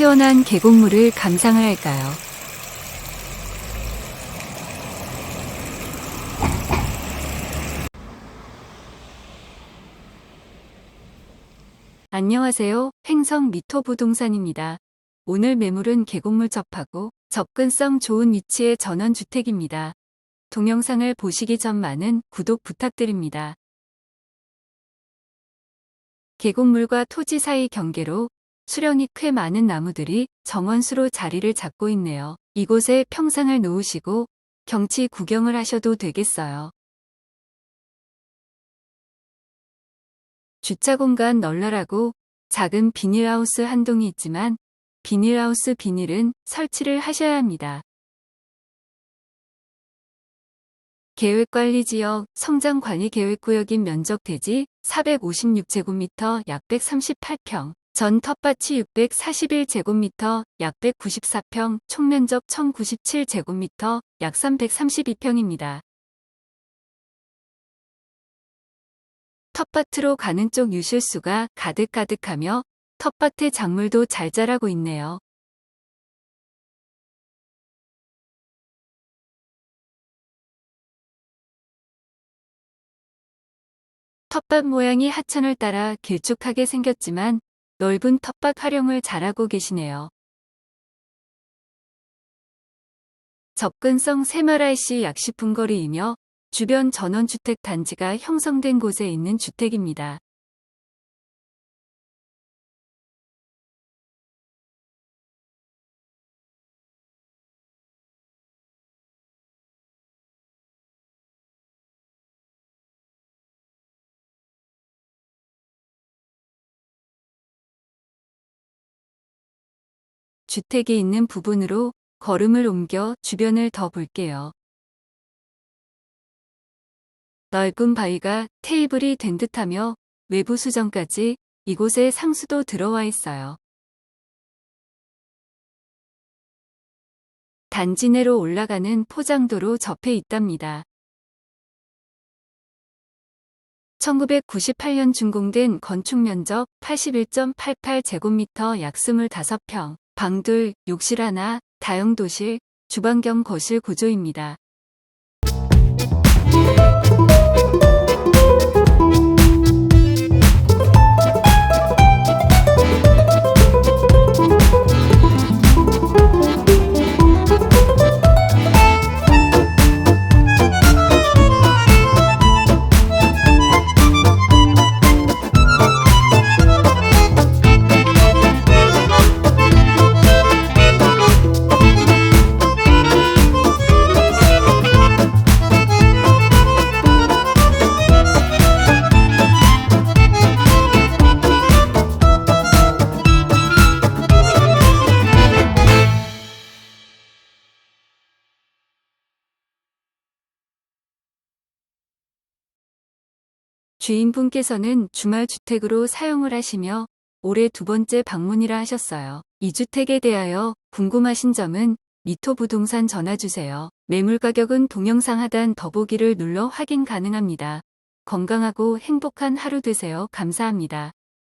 시원한 계곡물을 감상을 할까요? 안녕하세요. 횡성 미토 부동산입니다. 오늘 매물은 계곡물 접하고 접근성 좋은 위치의 전원주택입니다. 동영상을 보시기 전만은 구독 부탁드립니다. 계곡물과 토지 사이 경계로 수령이 꽤 많은 나무들이 정원수로 자리를 잡고 있네요. 이곳에 평상을 놓으시고 경치 구경을 하셔도 되겠어요. 주차 공간 널널하고 작은 비닐하우스 한 동이 있지만 비닐하우스 비닐은 설치를 하셔야 합니다. 계획관리지역 성장관리계획구역인 면적 대지 456제곱미터 약 138평, 전 텃밭이 641제곱미터 약 194평, 총면적 1097제곱미터 약 332평입니다. 텃밭으로 가는 쪽 유실수가 가득가득하며 텃밭의 작물도 잘 자라고 있네요. 텃밭 모양이 하천을 따라 길쭉하게 생겼지만 넓은 텃밭 활용을 잘하고 계시네요. 접근성 새마라이시 약 10분 거리이며 주변 전원주택 단지가 형성된 곳에 있는 주택입니다. 주택이 있는 부분으로 걸음을 옮겨 주변을 더 볼게요. 넓은 바위가 테이블이 된 듯하며 외부 수정까지 이곳에 상수도 들어와 있어요. 단지 내로 올라가는 포장도로 접해 있답니다. 1998년 준공된 건축 면적 81.88제곱미터 약 25평, 방둘, 욕실 하나, 다용도실, 주방 겸 거실 구조입니다. 주인분께서는 주말 주택으로 사용을 하시며 올해 두 번째 방문이라 하셨어요. 이 주택에 대하여 궁금하신 점은 미토 부동산 전화 주세요. 매물 가격은 동영상 하단 더보기를 눌러 확인 가능합니다. 건강하고 행복한 하루 되세요. 감사합니다.